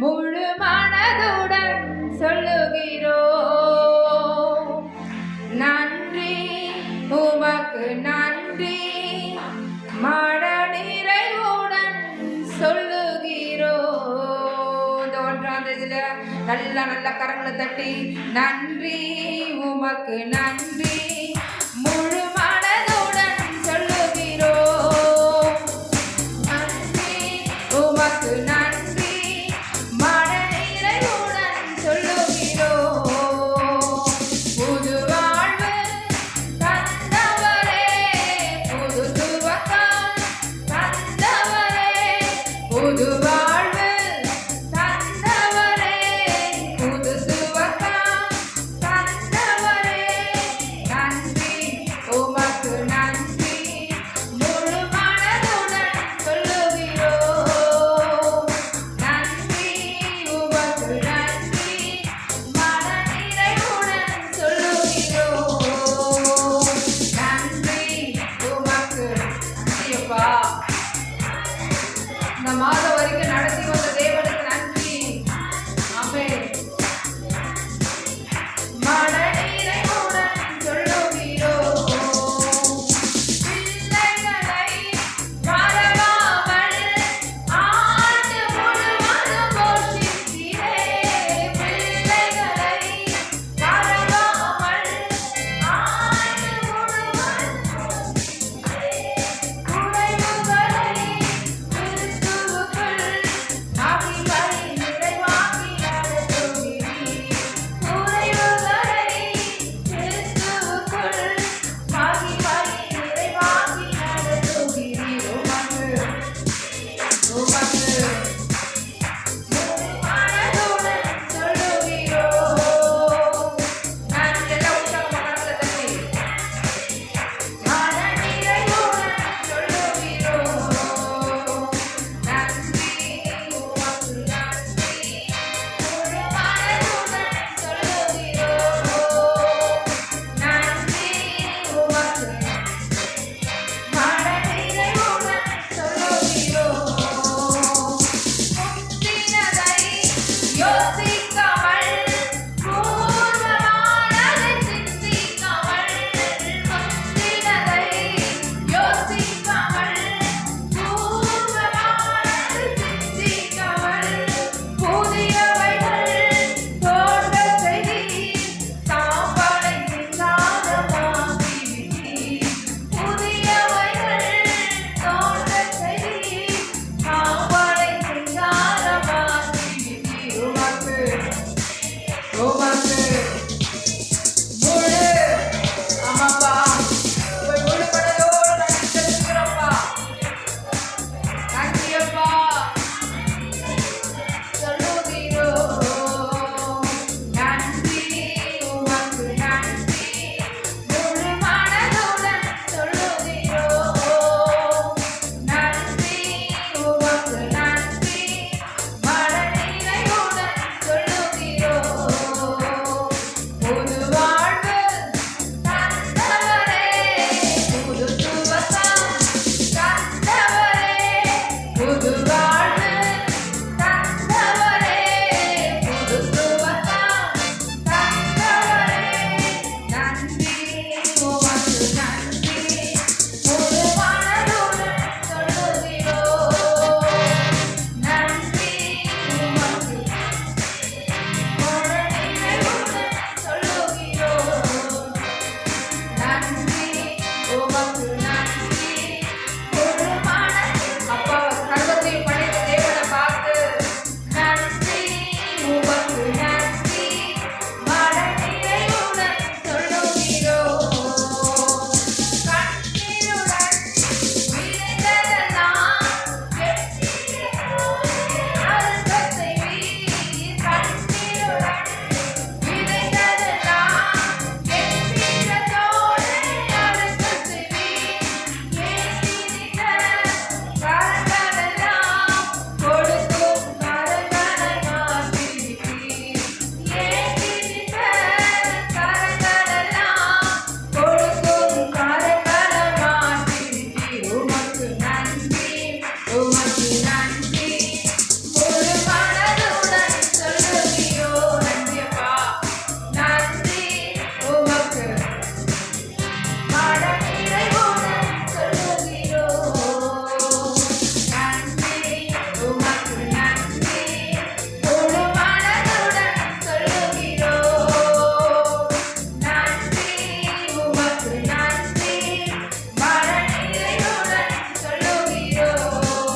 முழு மனதுடன் சொல்லுகிறோம் நன்றி உமக்கு நன்றி. மன நிறைவுடன் சொல்லுகிறோ ஒன்றாம் தேதியில நல்ல நல்ல கரங்களை தட்டி. நன்றி உமக்கு நன்றி. இந்த மாதம் வரைக்கும் நடத்தி வந்த